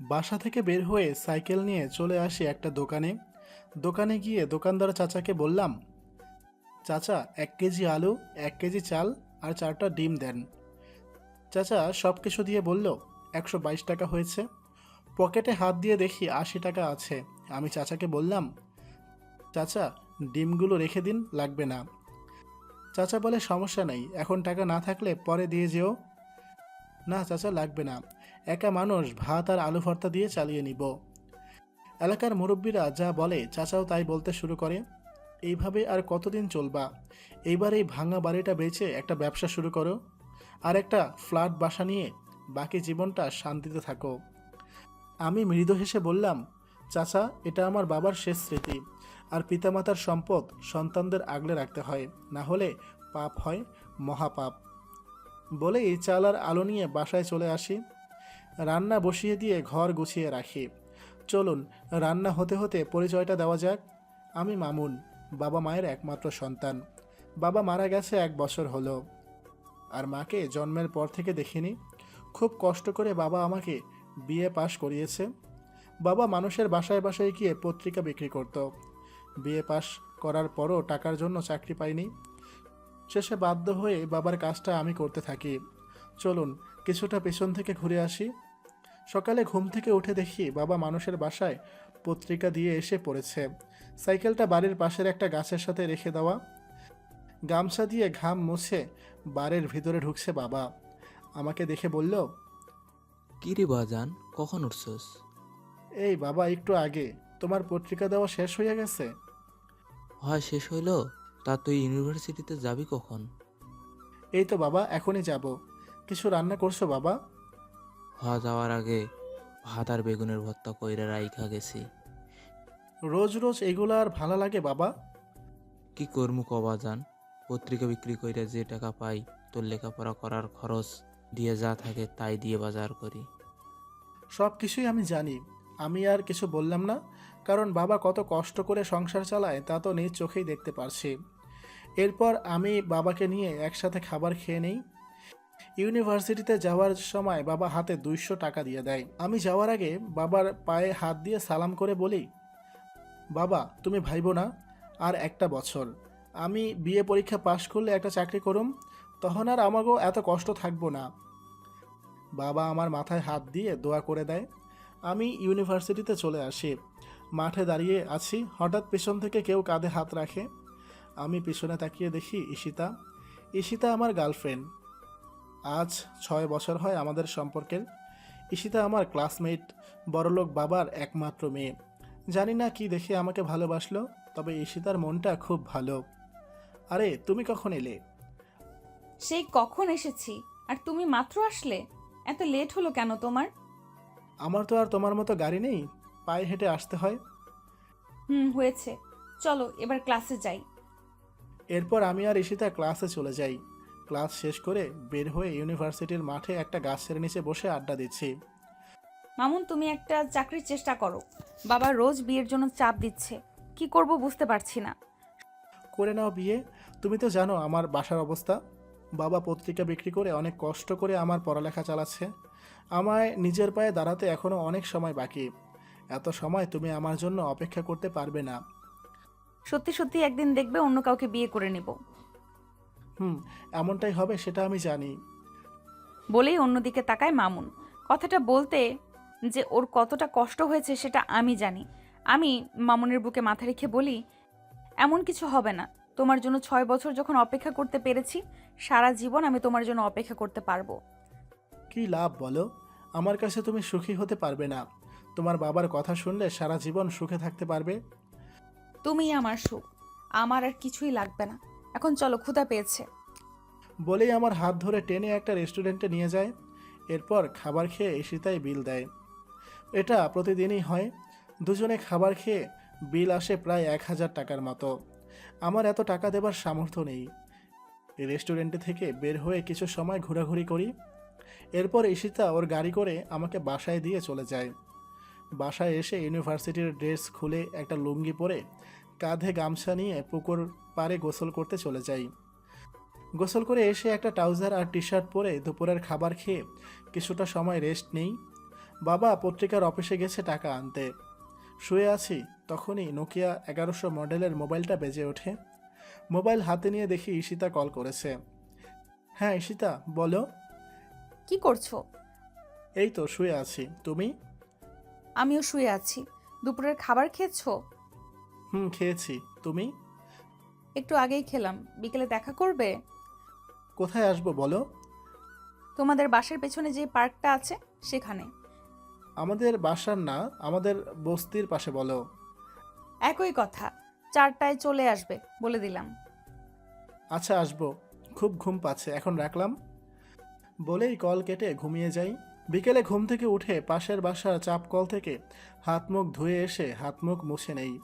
বাসা থেকে বের হয়ে সাইকেল নিয়ে চলে আসি একটা দোকানে। দোকানে গিয়ে দোকানদার চাচাকে বললাম, চাচা, এক কেজি আলু, এক কেজি চাল আর চারটা ডিম দেন। চাচা সব কিছু দিয়ে বলল, একশো বাইশ টাকা হয়েছে। পকেটে হাত দিয়ে দেখি আশি টাকা আছে। আমি চাচাকে বললাম, চাচা, ডিমগুলো রেখে দিন, লাগবে না। চাচা বলে, সমস্যা নেই, এখন টাকা না থাকলে পরে দিয়ে যেও। না চাচা, লাগবে না। একা মানুষ ভাত আর আলু ভর্তা দিয়ে চালিয়ে নিব। এলাকার মুরব্বীরা যা বলে চাচাও তাই বলতে শুরু করে। এইভাবে আর কতদিন চলবা? এইবার এই ভাঙা বাড়িটা বেচে একটা ব্যবসা শুরু করো। আর একটা ফ্ল্যাট বাসা নিয়ে বাকি জীবনটা শান্তিতে থাকো। আমি মৃদু হেসে বললাম, চাচা, এটা আমার বাবার শেষ স্মৃতি। আর পিতামাতার সম্পদ সন্তানদের আগলে রাখতে হয়, না হলে পাপ হয় মহাপাপ। বলেই চাল আর আলো নিয়ে বাসায় চলে আসি। রান্না বসিয়ে দিয়ে ঘর গুছিয়ে রাখি। চলুন, রান্না হতে হতে পরিচয়টা দেওয়া যাক। আমি মামুন, বাবা মায়ের একমাত্র সন্তান। বাবা মারা গেছে এক বছর হলো। আর মাকে জন্মের পর থেকে দেখিনি। খুব কষ্ট করে বাবা আমাকে বিয়ে পাশ করিয়েছে। বাবা মানুষের বাসায় বাসায় গিয়ে পত্রিকা বিক্রি করত। বিয়ে পাশ করার পরও টাকার জন্য চাকরি পাইনি। শেষে বাধ্য হয়ে বাবার কাজটা আমি করতে থাকি। চলুন কিছুটা পেছন থেকে ঘুরে আসি। সকালে ঘুম থেকে উঠে দেখি বাবা মানুষের বাসায় পত্রিকা দিয়ে এসে পড়েছে। সাইকেলটা বাড়ির পাশের একটা গাছের সাথে রেখে দেওয়া। গামছা দিয়ে ঘাম মুছে বাড়ির ভিতরে ঢুকছে বাবা। আমাকে দেখে বলল কি রে বাজান কখন উঠছস? এই বাবা একটু আগে। তোমার পত্রিকা দেওয়া শেষ হয়ে গেছে? হয় শেষ হইল? তা তুই ইউনিভার্সিটিতে যাবি কখন? এই তো বাবা এখনই যাব। কিছু রান্না করছ বাবা? হওয়া যাওয়ার আগে ভাত আর বেগুনের ভর্তা কইরা রাইখা গেছি। রোজ রোজ এগুলো আর ভালো লাগে বাবা? কি করমু কবাজান পত্রিকা বিক্রি কইরা যে টাকা পাই তোর লেখাপড়া করার খরচ দিয়ে যা থাকে তাই দিয়ে বাজার করি। সব কিছুই আমি জানি। আমি আর কিছু বললাম না কারণ বাবা কত কষ্ট করে সংসার চালায় তা তো নিজ চোখেই দেখতে পারছি। এরপর আমি বাবাকে নিয়ে একসাথে খাবার খেয়ে নেই ইউনিভার্সিটিতে যাওয়ার সময় বাবা হাতে দুইশো টাকা দিয়ে দেয়। আমি যাওয়ার আগে বাবার পায়ে হাত দিয়ে সালাম করে বলি, বাবা, তুমি ভাইবো না, আর একটা বছর। আমি বিয়ে পরীক্ষা পাশ করলে একটা চাকরি করুম, তখন আর আমাকেও এত কষ্ট থাকব না। বাবা আমার মাথায় হাত দিয়ে দোয়া করে দেয়, আমি ইউনিভার্সিটিতে চলে আসি। মাঠে দাঁড়িয়ে আছি, হঠাৎ পেছন থেকে কেউ কাঁধে হাত রাখে। আমি পিছনে তাকিয়ে দেখি ঈশিতা। ঈশিতা আমার গার্লফ্রেন্ড। আজ ছয় বছর হয় আমাদের সম্পর্কের। ঈশিতা আমার ক্লাসমেট বড়লোক বাবার একমাত্র মেয়ে। জানি না কি দেখে আমাকে ভালোবাসলো তবে ঈশিতার মনটা খুব ভালো। আরে তুমি কখন এলে? সেই কখন এসেছি? আর তুমি মাত্র আসলে? এত লেট হলো কেন তোমার? আমার তো আর তোমার মতো গাড়ি নেই পায়ে হেঁটে আসতে হয়। হুম হয়েছে। চলো এবার ক্লাসে যাই। এরপর আমি আর ঈশিতা ক্লাসে চলে যাই। ক্লাস শেষ করে বের হয়ে ইউনিভার্সিটির মাঠে একটা গাছের নিচে বসে আড্ডা দিচ্ছি। মামুন তুমি একটা চাকরির চেষ্টা করো। বাবা রোজ বিয়ের জন্য চাপ দিচ্ছে। কি করব বুঝতে পারছি না। করে নাও বিয়ে। তুমি তো জানো আমার বাসার অবস্থা। বাবা পত্রিকা বিক্রি করে অনেক কষ্ট করে আমার পড়ালেখা চালাচ্ছে। আমায় নিজের পায়ে দাঁড়াতে এখনও অনেক সময় বাকি। এত সময় তুমি আমার জন্য অপেক্ষা করতে পারবে না। সত্যি সত্যি একদিন দেখবে অন্য কাউকে বিয়ে করে নেব। হুম এমনটাই হবে সেটা আমি জানি। বলেই অন্যদিকে তাকায় মামুন। কথাটা বলতে যে ওর কতটা কষ্ট হয়েছে সেটা আমি জানি। আমি মামুনের বুকে মাথা রেখে বলি এমন কিছু হবে না। তোমার জন্য ছয় বছর যখন অপেক্ষা করতে পেরেছি সারা জীবন আমি তোমার জন্য অপেক্ষা করতে পারব। কি লাভ বলো? আমার কাছে তুমি সুখী হতে পারবে না। তোমার বাবার কথা শুনলে সারা জীবন সুখে থাকতে পারবে? তুমিই আমার সুখ। আমার আর কিছুই লাগবে না। এখন চলো, ক্ষুধা পেয়েছে। বলেই আমার হাত ধরে টেনে একটা রেস্টুরেন্টে নিয়ে যায়, এরপর খাবার খেয়ে ঈশিতাই বিল দেয়। এটা প্রতিদিনই হয়। দুজনে খাবার খেয়ে বিল আসে প্রায় এক হাজার টাকার মতো। আমার এত টাকা দেবার সামর্থ্য নেই। রেস্টুরেন্টে থেকে বের হয়ে কিছু সময় ঘোরাঘুরি করি। এরপর ঈশিতা ওর গাড়ি করে আমাকে বাসায় দিয়ে চলে যায়। বাসায় এসে ইউনিভার্সিটির ড্রেস খুলে একটা লুঙ্গি পরে কাঁধে গামছা নিয়ে পুকুর পাড়ে গোসল করতে চলে যাই। গোসল করে এসে একটা ট্রাউজার আর টি শার্ট পরে দুপুরের খাবার খেয়ে কিছুটা সময় রেস্ট নেই। বাবা পত্রিকার অফিসে গেছে টাকা আনতে। শুয়ে আছি তখনই নোকিয়া এগারোশো মডেলের মোবাইলটা বেজে ওঠে। মোবাইল হাতে নিয়ে দেখি ঈশিতা কল করেছে। হ্যাঁ ঈশিতা বলো। কি করছ? এই তো শুয়ে আছি। তুমি? আমিও শুয়ে আছি। দুপুরের খাবার খেয়েছো? হুম খেয়েছি। তুমি? একটু আগেই খেলাম। বিকেলে দেখা করবে? কোথায় আসব বলো? তোমাদের বাসার পেছনে যে পার্কটা আছে সেখানে। আমাদের বাসার না আমাদের বস্তির পাশে বলো। একই কথা চারটায় চলে আসবে বলে দিলাম। আচ্ছা আসব। খুব ঘুম পাচ্ছে এখন রাখলাম। বলেই কল কেটে ঘুমিয়ে যাই। বিকেলে ঘুম থেকে উঠে পাশের বাসার চাপ কল থেকে হাত মুখ ধুয়ে এসে হাত মুখ মুছে নেই।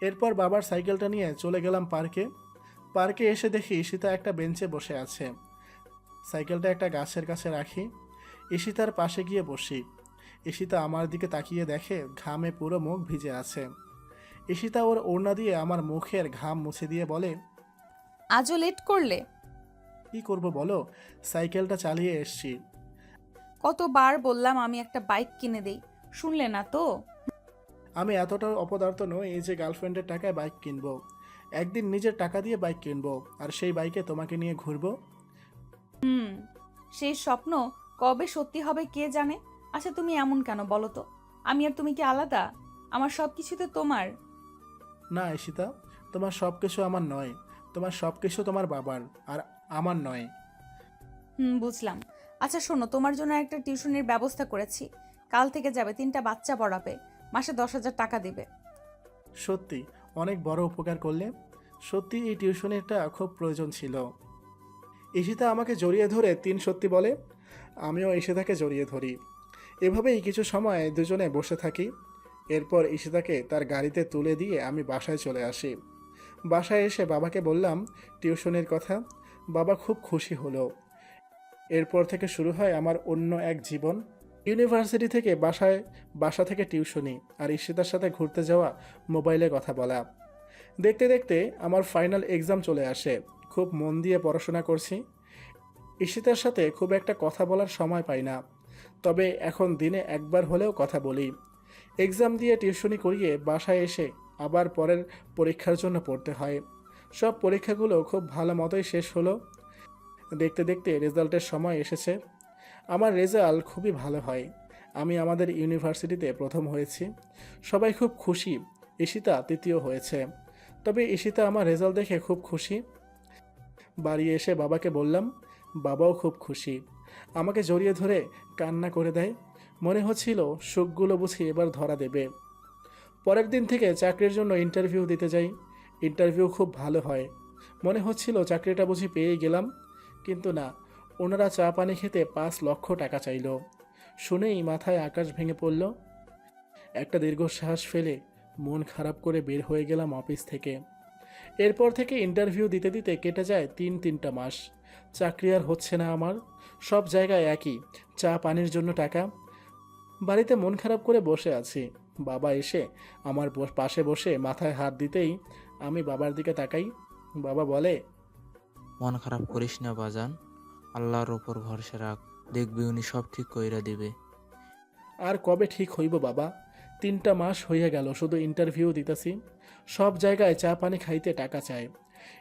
এরপর বাবার সাইকেলটা নিয়ে চলে গেলাম পার্কে। পার্কে এসে দেখি ঈশিতা একটা বেঞ্চে বসে আছে। সাইকেলটা একটা গাছের কাছে রাখি। ঈশিতার পাশে গিয়ে বসি। ঈশিতা আমার দিকে তাকিয়ে দেখে ঘামে পুরো মুখ ভিজে আছে। ঈশিতা ওর ওড়না দিয়ে আমার মুখের ঘাম মুছে দিয়ে বলে আজও লেট করলে? কি করব বলো? সাইকেলটা চালিয়ে এসছি। কতবার বললাম আমি একটা বাইক কিনে দেই। শুনলে না তো? আমি এতটা অপদার্থ নই এই যে গার্লফ্রেন্ডের টাকায় বাইক কিনবো। একদিন নিজের টাকা দিয়ে বাইক কিনবো আর সেই বাইকে তোমাকে নিয়ে ঘুরবো। হুম সেই স্বপ্ন কবে সত্যি হবে কে জানে? আচ্ছা তুমি এমন কেন বলো তো? আমি আর তুমি কি আলাদা? আমার সব কিছুতে তোমার। না ঈশিতা তোমার সব কিছু আমার নয়। তোমার সব কিছু তোমার বাবার আর আমার নয়। হুম বুঝলাম। আচ্ছা শোনো তোমার জন্য একটা টিউশনের ব্যবস্থা করেছি। কাল থেকে যাবে তিনটা বাচ্চা পড়াবে। মাসে দশ হাজার টাকা দিবে। সত্যি, অনেক বড় উপকার করলে। সত্যি, এই টিউশনিটা খুব প্রয়োজন ছিল। ঈশিতা আমাকে জড়িয়ে ধরে তিন সত্যি বলে, আমিও ঈশিতাকে জড়িয়ে ধরি। এভাবেই কিছু সময় দুজনে বসে থাকি। এরপর ঈশিতাকে তার গাড়িতে তুলে দিয়ে আমি বাসায় চলে আসি। বাসায় এসে বাবাকে বললাম, টিউশনের কথা। বাবা খুব খুশি হলো। এরপর থেকে শুরু হয় আমার অন্য এক জীবন। ইউনিভার্সিটি থেকে বাসায়, বাসা থেকে টিউশনি আর ঈশিতার সাথে ঘুরতে যাওয়া মোবাইলে কথা বলা। দেখতে দেখতে আমার ফাইনাল এক্সাম চলে আসে। খুব মন দিয়ে পড়াশোনা করছি। ঈশিতার সাথে খুব একটা কথা বলার সময় পাই না। তবে এখন দিনে একবার হলেও কথা বলি। এক্সাম দিয়ে টিউশনি করিয়ে বাসায় এসে আবার পরের পরীক্ষার জন্য পড়তে হয়। সব পরীক্ষাগুলো খুব ভালো মতোই শেষ হলো। দেখতে দেখতে রেজাল্টের সময় এসেছে। আমার রেজাল্ট খুবই ভালো হয়। আমি আমাদের ইউনিভার্সিটিতে প্রথম হয়েছি। সবাই খুব খুশি। ঈশিতা তৃতীয় হয়েছে। তবে ঈশিতা আমার রেজাল্ট দেখে খুব খুশি। বাড়ি এসে বাবাকে বললাম, বাবাও খুব খুশি। আমাকে জড়িয়ে ধরে কান্না করে দেয়। মনে হচ্ছিল সুখগুলো বুঝি এবার ধরা দেবে। পরের দিন থেকে চাকরির জন্য ইন্টারভিউ দিতে যাই। ইন্টারভিউ খুব ভালো হয়। মনে হচ্ছিল চাকরিটা বুঝি পেয়েই গেলাম। কিন্তু না ওনারা চা পানি খেতে পাঁচ লক্ষ টাকা চাইল। শুনেই মাথায় আকাশ ভেঙে পড়ল। একটা দীর্ঘশ্বাস ফেলে মন খারাপ করে বের হয়ে গেলাম অফিস থেকে। এরপর থেকে ইন্টারভিউ দিতে দিতে কেটে যায় তিন তিনটা মাস। চাকরি আর হচ্ছে না আমার। সব জায়গায় একই, চা পানির জন্য টাকা। বাড়িতে মন খারাপ করে বসে আছি। বাবা এসে আমার পাশে বসে মাথায় হাত দিতেই আমি বাবার দিকে তাকাই। বাবা বলে, মন খারাপ করিস না, বাজান। আল্লাহর ওপর ভরসা রাখ দেখবি উনি সব ঠিক কইরা দিবে। আর কবে ঠিক হইব বাবা? তিনটা মাস হইয়া গেল শুধু ইন্টারভিউ দিতেছি। সব জায়গায় চা পানি খাইতে টাকা চায়।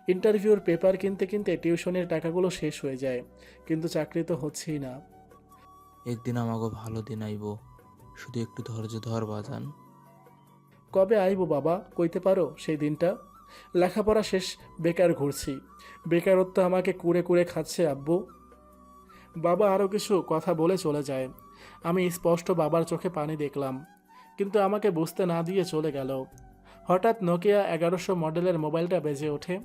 ইন্টারভিউর পেপার কিনতে কিনতে টিউশনের টাকাগুলো শেষ হয়ে যায় কিন্তু চাকরি তো হচ্ছেই না। একদিন আমাকে ভালো দিন আইব শুধু একটু ধৈর্য ধর বাজান। কবে আইব বাবা কইতে পারো সেই দিনটা? লেখাপড়া শেষ বেকার ঘুরছি। বেকারত্ব আমাকে কুড়ে কুড়ে খাচ্ছে আব্বু। বাবা আরও কিছু কথা বলে চলে যায়। আমি স্পষ্ট বাবার চোখে পানি দেখলাম কিন্তু আমাকে বুঝতে না দিয়ে চলে গেল। হঠাৎ নোকিয়া এগারোশো মডেলের মোবাইলটা বেজে ওঠে।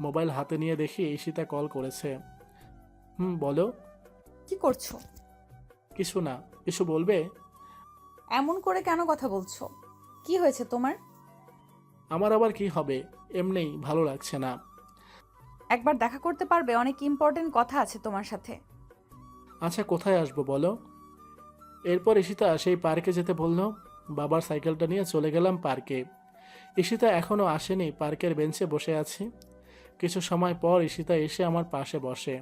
মোবাইল হাতে নিয়ে দেখি ঈশিতা কল করেছে। হুম বলো। কি করছ? কিছু না কিছু বলবে? এমন করে কেন কথা বলছো? কি হয়েছে তোমার? আমার আবার কি হবে? এমনিই ভালো লাগছে না। একবার দেখা করতে পারবে অনেক ইম্পর্টেন্ট কথা আছে তোমার সাথে। আচ্ছা কোথায় আসব বলো? এরপর ঈশিতা সেই পার্কে যেতে বলল বাবার সাইকেলটা নিয়ে চলে গেলাম পার্কে। ঈশিতা এখনও আসেনি পার্কের বেঞ্চে বসে আছি। কিছু সময় পর ঈশিতা এসে আমার পাশে বসে।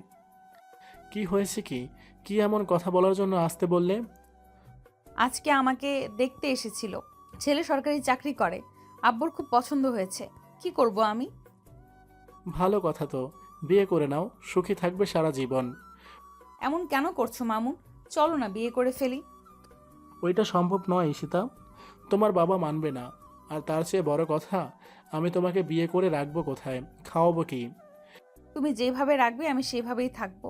কি হয়েছে কি? কি এমন কথা বলার জন্য আসতে বললে? আজকে আমাকে দেখতে এসেছিল। ছেলে সরকারি চাকরি করে। আব্বুর খুব পছন্দ হয়েছে। কি করব আমি? ভালো কথা তো। বিয়ে করে নাও। সুখী থাকবে সারা জীবন। এমন কেন করছ মামুন? চলো না বিয়ে করে ফেলি। ওইটা সম্ভব নয় ঈশিতা। তোমার বাবা মানবে না। আর তার চেয়ে বড় কথা আমি তোমাকে বিয়ে করে রাখব কোথায়? খাওয়াবো কি? তুমি যেভাবে রাখবে আমি সেভাবেই থাকব।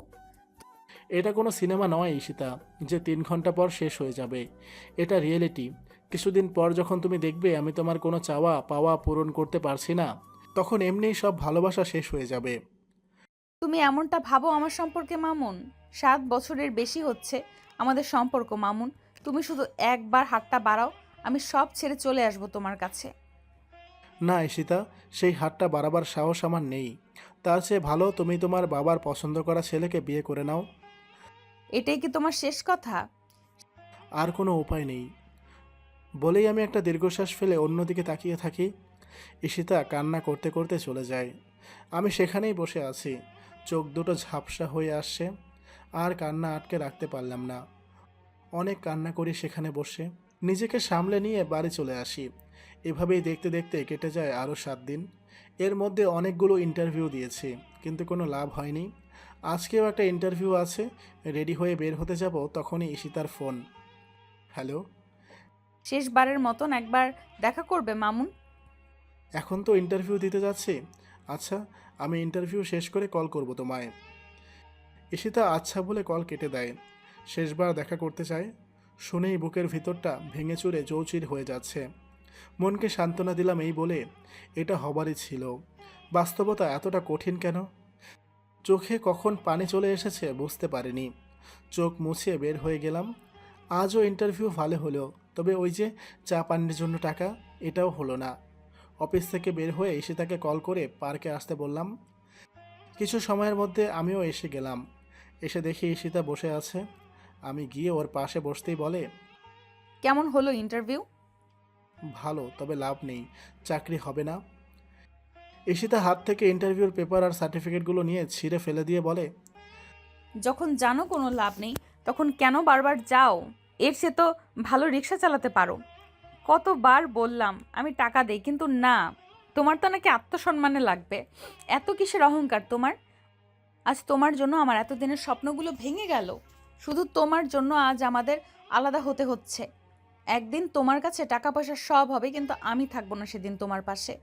এটা কোনো সিনেমা নয় ঈশিতা যে তিন ঘণ্টা পর শেষ হয়ে যাবে। এটা রিয়েলিটি। কিছুদিন পর যখন তুমি দেখবে আমি তোমার কোনো চাওয়া পাওয়া পূরণ করতে পারছি না তখন এমনিই সব ভালোবাসা শেষ হয়ে যাবে। তুমি এমনটা ভাবো আমার সম্পর্কে মামুন? সাত বছরের বেশি হচ্ছে আমাদের সম্পর্ক মামুন। তুমি শুধু একবার হাতটা বাড়াও আমি সব ছেড়ে চলে আসব তোমার কাছে। না ঈশিতা সেই হাতটা বাড়াবার সাহস আমার নেই। তার চেয়ে ভালো তুমি তোমার বাবার পছন্দ করা ছেলেকে বিয়ে করে নাও। এটাই কি তোমার শেষ কথা? আর কোনো উপায় নেই। বলেই আমি একটা দীর্ঘশ্বাস ফেলে অন্যদিকে তাকিয়ে থাকি। ঈশিতা কান্না করতে করতে চলে যায়। আমি সেখানেই বসে আছি। চোখ দুটো ঝাপসা হয়ে আসছে। আর কান্না আটকে রাখতে পারলাম না। অনেক কান্না করি সেখানে বসে। নিজেকে সামলে নিয়ে বাড়ি চলে আসি। এভাবেই দেখতে দেখতে কেটে যায় আরও সাত দিন। এর মধ্যে অনেকগুলো ইন্টারভিউ দিয়েছি কিন্তু কোনো লাভ হয়নি। আজকেও একটা ইন্টারভিউ আছে। রেডি হয়ে বের হতে যাব তখনই ঈশিতার ফোন হ্যালো শেষবারের মতন একবার দেখা করবে মামুন। এখন তো ইন্টারভিউ দিতে যাচ্ছি। আচ্ছা আমি ইন্টারভিউ শেষ করে কল করব তোমায়। ঈশিতা আচ্ছা বলে কল কেটে দেয়। শেষবার দেখা করতে চায়। শুনেই বুকের ভিতরটা ভেঙে চুরে চৌচির হয়ে যাচ্ছে। মনকে সান্ত্বনা দিলাম এই বলে এটা হবারই ছিল। বাস্তবতা এতটা কঠিন কেন? চোখে কখন পানি চলে এসেছে বুঝতে পারিনি। চোখ মুছিয়ে বের হয়ে গেলাম। আজও ইন্টারভিউ ভালো হলো, তবে ওই যে চা পানির জন্য টাকা, এটাও হলো না। অফিস থেকে বের হয়ে এসে তাকে কল করে পার্কে আসতে বললাম কিছু সময়ের মধ্যে আমিও এসে গেলাম। এসে দেখি ঈশিতা বসে আছে। আমি গিয়ে ওর পাশে বসতেই বলে কেমন হলো ইন্টারভিউ? ভালো তবে লাভ নেই চাকরি হবে না। ঈশিতা হাত থেকে ইন্টারভিউর পেপার আর সার্টিফিকেটগুলো নিয়ে ছিঁড়ে ফেলে দিয়ে বলে যখন জানো কোনো লাভ নেই তখন কেন বারবার যাও? এর সে তো ভালো রিক্সা চালাতে পারো। কতবার বললাম আমি টাকা দেই কিন্তু না। তোমার তো নাকি আত্মসম্মানে লাগবে। এত কিসের অহংকার তোমার? আজ তোমার জন্য আমার এতদিনের স্বপ্নগুলো ভেঙে গেল। শুধু তোমার জন্য আজ আমাদের আলাদা হতে হচ্ছে। একদিন তোমার কাছে টাকা পয়সা সব হবে কিন্তু আমি থাকব না সেদিন তোমার পাশে।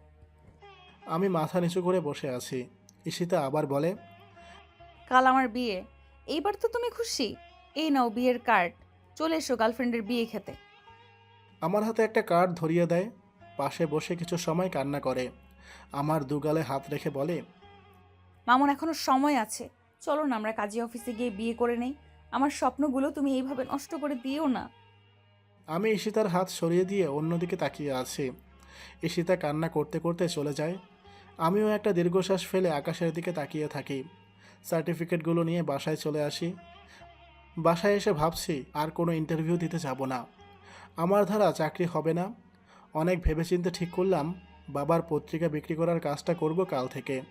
আমি মাথা নিচু করে বসে আছি। ঈশিতা আবার বলে কাল আমার বিয়ে। এইবার তো তুমি খুশি? এই নাও বিয়ের কার্ড চলে এসো গার্লফ্রেন্ডের বিয়ে খেতে। আমার হাতে একটা কার্ড ধরিয়ে দেয়। পাশে বসে কিছু সময় কান্না করে। আমার দুগালে হাত রেখে বলে মামুন এখনও সময় আছে। চলো না আমরা কাজী অফিসে গিয়ে বিয়ে করে নেই। আমার স্বপ্নগুলো তুমি এইভাবে নষ্ট করে দিও না। আমি ঈশিতার হাত সরিয়ে দিয়ে অন্যদিকে তাকিয়ে আছি। ঈশিতা কান্না করতে করতে চলে যায়। আমিও একটা দীর্ঘশ্বাস ফেলে আকাশের দিকে তাকিয়ে থাকি। সার্টিফিকেটগুলো নিয়ে বাসায় চলে আসি। বাসায় এসে ভাবছি আর কোনো ইন্টারভিউ দিতে যাব না। আমার ধারা চাকরি হবে না। অনেক ভেবেচিন্তে ঠিক করলাম বাবার পত্রিকা বিক্রি করার কাজটা করব কাল থেকে।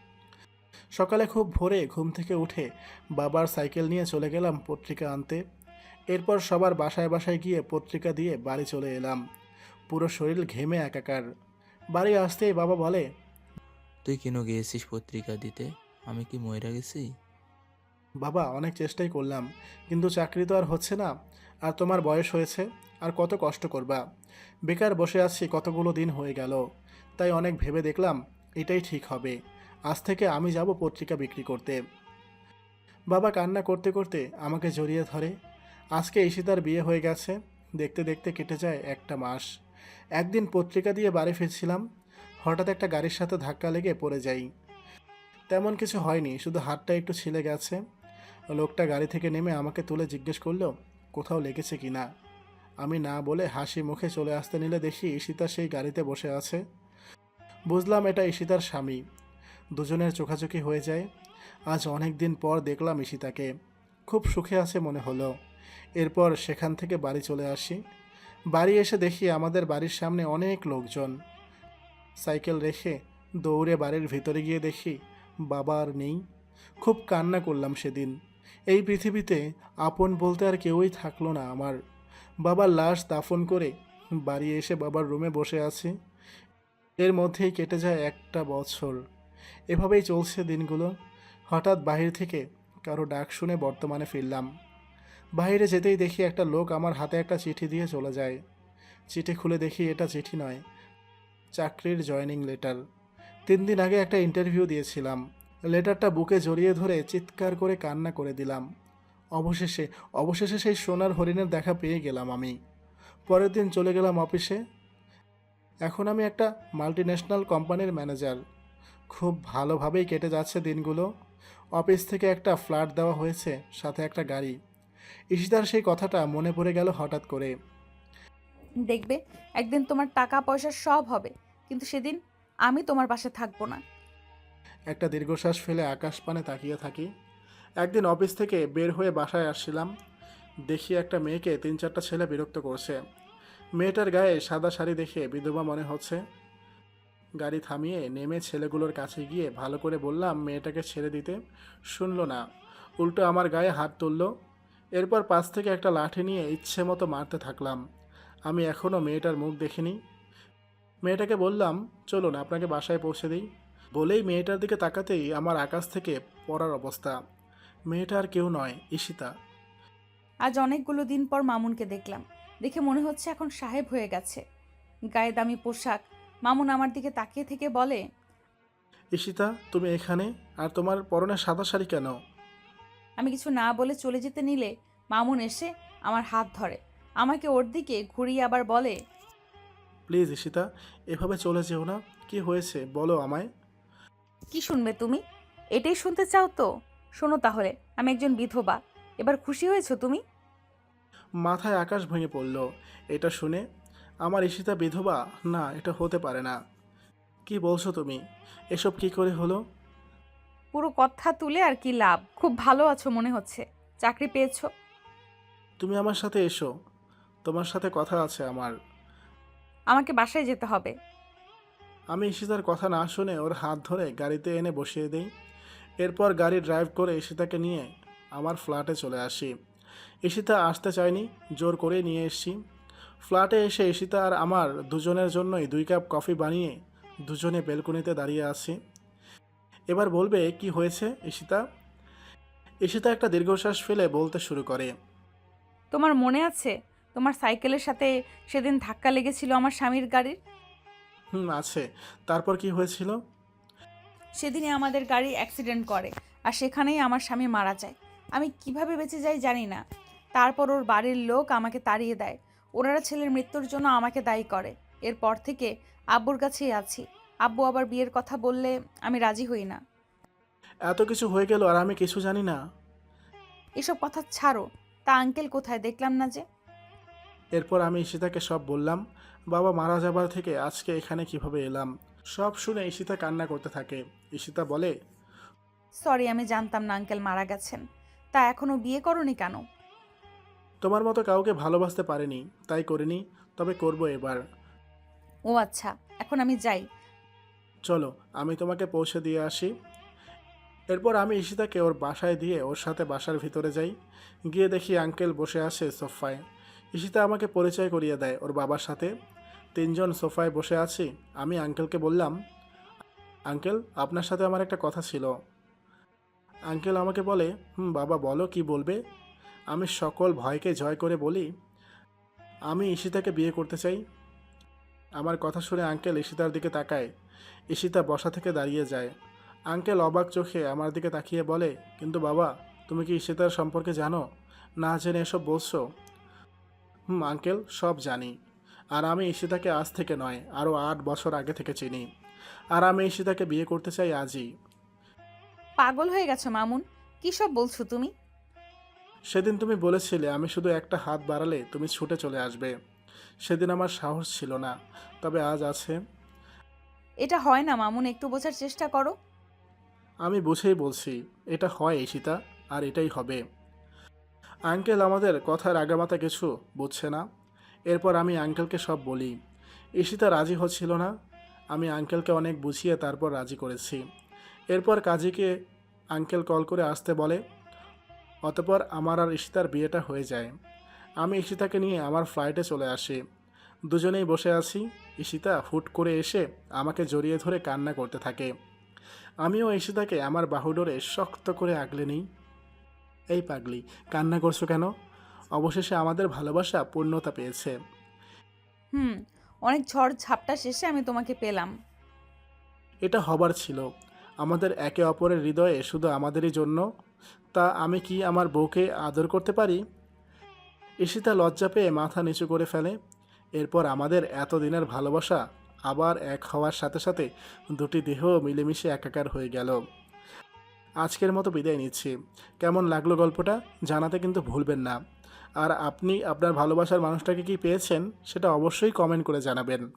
সকালে খুব ভোরে ঘুম থেকে উঠে বাবার সাইকেল নিয়ে চলে গেলাম পত্রিকা আনতে। এরপর সবার বাসায় বাসায় গিয়ে পত্রিকা দিয়ে বাড়ি চলে এলাম। পুরো শরীর ঘেমে একাকার। বাড়ি আসতেই বাবা বলে তুই কেন গিয়েছিস পত্রিকা দিতে? আমি কি ময়রা গেছি? বাবা অনেক চেষ্টাই করলাম কিন্তু চাকরি তো আর হচ্ছে না। আর তোমার বয়স হয়েছে, আর কত কষ্ট করবা। বেকার বসে আছি, কতগুলো দিন হয়ে গেল। তাই অনেক ভেবে দেখলাম, এটাই ঠিক হবে। আজ থেকে আমি যাব পত্রিকা বিক্রি করতে। বাবা কান্না করতে করতে আমাকে জড়িয়ে ধরে। আজকে ঈশিতার বিয়ে হয়ে গেছে, দেখতে দেখতে কেটে যায় একটা মাস। একদিন পত্রিকা দিয়ে বাড়ি ফিরছিলাম, হঠাৎ একটা গাড়ির সাথে ধাক্কা লেগে পড়ে যাই। তেমন কিছু হয়নি, শুধু হাতটা একটু ছিলে গেছে। লোকটা গাড়ি থেকে নেমে আমাকে তুলে জিজ্ঞেস করল কোথাও লেগেছে কি না? আমি না বলে হাসি মুখে চলে আসতে নিলে দেখি ঈশিতা সেই গাড়িতে বসে আছে। বুঝলাম এটা ঈশিতার স্বামী। দুজনের চোখাচোখি হয়ে যায়। আজ অনেক দিন পর দেখলাম ঈশিতাকে। খুব সুখে আছে মনে হলো। এরপর সেখান থেকে বাড়ি চলে আসি। বাড়ি এসে দেখি আমাদের বাড়ির সামনে অনেক লোকজন। সাইকেল রেখে দৌড়ে বাড়ির ভিতরে গিয়ে দেখি বাবা আর নেই। খুব কান্না করলাম সেদিন। এই পৃথিবীতে আপন বলতে আর কেউই থাকল না আমার। বাবার লাশ দাফন করে বাড়ি এসে বাবার রুমে বসে আছি। এর মধ্যেই কেটে যায় একটা বছর। এভাবেই চলছে দিনগুলো। হঠাৎ বাহির থেকে কারও ডাক শুনে বর্তমানে ফিরলাম। বাইরে যেতেই দেখি একটা লোক আমার হাতে একটা চিঠি দিয়ে চলে যায়। চিঠি খুলে দেখি এটা চিঠি নয়, চাকরির জয়েনিং লেটার। তিন দিন আগে একটা ইন্টারভিউ দিয়েছিলাম। লেটারটা বুকে জড়িয়ে ধরে চিৎকার করে কান্না করে দিলাম। অবশেষে অবশেষে সেই সোনার হরিণের দেখা পেয়ে গেলাম আমি। পরের দিন চলে গেলাম অফিসে। এখন আমি একটা মাল্টি ন্যাশনাল কোম্পানির ম্যানেজার খুব ভালোভাবেই কেটে যাচ্ছে দিনগুলো। অফিস থেকে একটা ফ্ল্যাট দেওয়া হয়েছে, সাথে একটা গাড়ি। ঈশিতার সেই কথাটা মনে পড়ে গেল হঠাৎ করে। দেখবে, একদিন তোমার টাকা পয়সা সব হবে, কিন্তু সেদিন আমি তোমার পাশে থাকব না। একটা দীর্ঘশ্বাস ফেলে আকাশ পানে তাকিয়ে থাকি। একদিন অফিস থেকে বের হয়ে বাসায় আসছিলাম। দেখি একটা মেয়েকে তিন চারটা ছেলে বিরক্ত করছে। মেয়েটার গায়ে সাদা শাড়ি দেখে বিধবা মনে হচ্ছে। গাড়ি থামিয়ে নেমে ছেলেগুলোর কাছে গিয়ে ভালো করে বললাম, মেয়েটাকে ছেড়ে দিতে। শুনলো না। উল্টো আমার গায়ে হাত তুললো। এরপর পাশ থেকে একটা লাঠি নিয়ে ইচ্ছে মতো মারতে থাকলাম। আমি এখনও মেয়েটার মুখ দেখিনি। মেয়েটাকে বললাম, চলুন, আপনাকে বাসায় পৌঁছে দিই। বলেই মেয়েটার দিকে তাকাতেই আমার আকাশ থেকে পড়ার অবস্থা। মেয়েটা আর কেউ নয় ঈশিতা। আজ অনেকগুলো দিন পর মামুনকে দেখলাম। দেখে মনে হচ্ছে এখন সাহেব হয়ে গেছে। গায়ে দামি পোশাক। মামুন আমার দিকে তাকিয়ে থেকে বলে ঈশিতা তুমি এখানে? আর তোমার পরনে সাদা শাড়ি কেন? আমি কিছু না বলে চলে যেতে নিলে মামুন এসে আমার হাত ধরে। আমাকে ওর দিকে ঘুরিয়ে আবার বলে প্লিজ ঈশিতা এভাবে চলে যেও না। কি হয়েছে? বলো আমায়। কি শুনবে তুমি? এটাই শুনতে চাও তো? শোনো তাহলে আমি একজন বিধবা। এবার খুশি হয়েছো তুমি? মাথায় আকাশ ভেঙে পড়ল। এটা শুনে আমার ঈশিতা বিধবা? না এটা হতে পারে না। কি বলছো তুমি? এসব কি করে হলো? পুরো কথা তুলে আর কি লাভ? খুব ভালো আছো মনে হচ্ছে। চাকরি পেয়েছ? তুমি আমার সাথে এসো। তোমার সাথে কথা আছে আমার। আমাকে বাসায় যেতে হবে। আমি ঈশিতার কথা না শুনে ওর হাত ধরে গাড়িতে এনে বসিয়ে দিই। এরপর গাড়ি ড্রাইভ করে ঈশিতাকে নিয়ে আমার ফ্ল্যাটে চলে আসি। ঈশিতা আসতে চায়নি, জোর করে নিয়ে এসছি। ফ্ল্যাটে এসে ঈশিতা আর আমার দুজনের জন্যই দুই কাপ কফি বানিয়ে দুজনে বেলকনিতে দাঁড়িয়ে আছি। এবার বলবে, কি হয়েছে, ঈশিতা? ঈশিতা একটা দীর্ঘশ্বাস ফেলে বলতে শুরু করে, তোমার মনে আছে? তোমার সাইকেলের সাথে সেদিন ধাক্কা লেগেছিল আমার স্বামীর গাড়ির? হুম আছে। তারপর কি হয়েছিল? সেদিনে আমাদের গাড়ি অ্যাক্সিডেন্ট করে আর সেখানেই আমার স্বামী মারা যায়। আমি কীভাবে বেঁচে যাই জানি না। তারপর ওর বাড়ির লোক আমাকে তাড়িয়ে দেয়। ওনারা ছেলের মৃত্যুর জন্য আমাকে দায়ী করে। এরপর থেকে আব্বুর কাছেই আছি। আব্বু আবার বিয়ের কথা বললে আমি রাজি হই না। এত কিছু হয়ে গেল আর আমি কিছু জানি না। এসব কথা ছাড়ো। তা আঙ্কেল কোথায় দেখলাম না যে। এরপর আমি ঈশিতাকে সব বললাম বাবা মারা যাবার থেকে আজকে এখানে কীভাবে এলাম? সব শুনে ঈশিতা কান্না করতে থাকে। ঈশিতা বলে সরি আমি জানতাম না আঙ্কেল মারা গেছেন। তা এখনও বিয়ে করনি কেন? তোমার মতো কাউকে ভালোবাসতে পারিনি তাই করিনি তবে করব এবার। ও আচ্ছা এখন আমি যাই। চলো আমি তোমাকে পৌঁছে দিয়ে আসি। এরপর আমি ঈশিতাকে ওর বাসায় দিয়ে ওর সাথে বাসার ভিতরে যাই। গিয়ে দেখি আঙ্কেল বসে আছে সোফায়। ঈশিতা আমাকে পরিচয় করিয়ে দেয় ওর বাবার সাথে। তিনজন সোফায় বসে আছি। আমি আঙ্কেলকে বললাম, আঙ্কেল, আপনার সাথে আমার একটা কথা ছিল। আঙ্কেল আমাকে বলে, হুম, বাবা, বলো কি বলবে? আমি সকল ভয়কে জয় করে বলি, আমি ঈশিতাকে বিয়ে করতে চাই। আমার কথা শুনে আঙ্কেল ঈশিতার দিকে তাকায়। ঈশিতা বসা থেকে দাঁড়িয়ে যায়। আঙ্কেল অবাক চোখে আমার দিকে তাকিয়ে বলে, কিন্তু বাবা, তুমি কি ঈশিতার সম্পর্কে জানো? না জেনে এসব বলছো? হুম আঙ্কেল সব জানি। আর আমি ঈশিতাকে আজ থেকে নয় আরও আট বছর আগে থেকে চিনি। আর আমি ঈশিতাকে বিয়ে করতে চাই আজই। পাগল হয়ে গেছো মামুন। কী সব বলছো তুমি? সেদিন তুমি বলেছিলে আমি শুধু একটা হাত বাড়ালে তুমি ছুটে চলে আসবে। সেদিন আমার সাহস ছিল না তবে আজ আছে। এটা হয় না মামুন একটু বোঝার চেষ্টা করো। আমি বুঝেই বলছি এটা হয় ঈশিতা আর এটাই হবে। আঙ্কেল আমাদের কথার আগামাতা কিছু বুঝছে না। এরপর আমি আঙ্কেলকে সব বলি, ঈশিতা রাজি হচ্ছিল না। আমি আঙ্কেলকে অনেক বুঝিয়ে তারপর রাজি করেছি। এরপর কাজীকে আঙ্কেল কল করে আসতে বলে, অতপর আমার আর ঈশিতার বিয়েটা হয়ে যায়। আমি ঈশিতাকে নিয়ে আমার ফ্লাইটে চলে আসি। দুজনেই বসে আছি। ঈশিতা হুট করে এসে আমাকে জড়িয়ে ধরে কান্না করতে থাকে। আমিও ঈশিতাকে আমার বাহুডোরে শক্ত করে আগলে নিই। এই পাগলি কান্না করছ কেন? অবশেষে আমাদের ভালোবাসা পূর্ণতা পেয়েছে। হুম অনেক ঝড় ঝাপটা শেষে আমি তোমাকে পেলাম। এটা হবার ছিল। আমাদের একে অপরের হৃদয়ে শুধু আমাদেরই জন্য। তা আমি কি আমার বউকে আদর করতে পারি? ঈশিতা লজ্জা পেয়ে মাথা নিচু করে ফেলে। এরপর আমাদের এতদিনের ভালোবাসা আবার এক হওয়ার সাথে সাথে দুটি দেহ মিলেমিশে একাকার হয়ে গেল। আজকের মতো বিদায় নিচ্ছি। কেমন লাগল গল্পটা? জানাতে কিন্তু ভুলবেন না। আর আপনি আপনার ভালোবাসার মানুষটাকে কি পেয়েছেন, সেটা অবশ্যই কমেন্ট করে জানাবেন।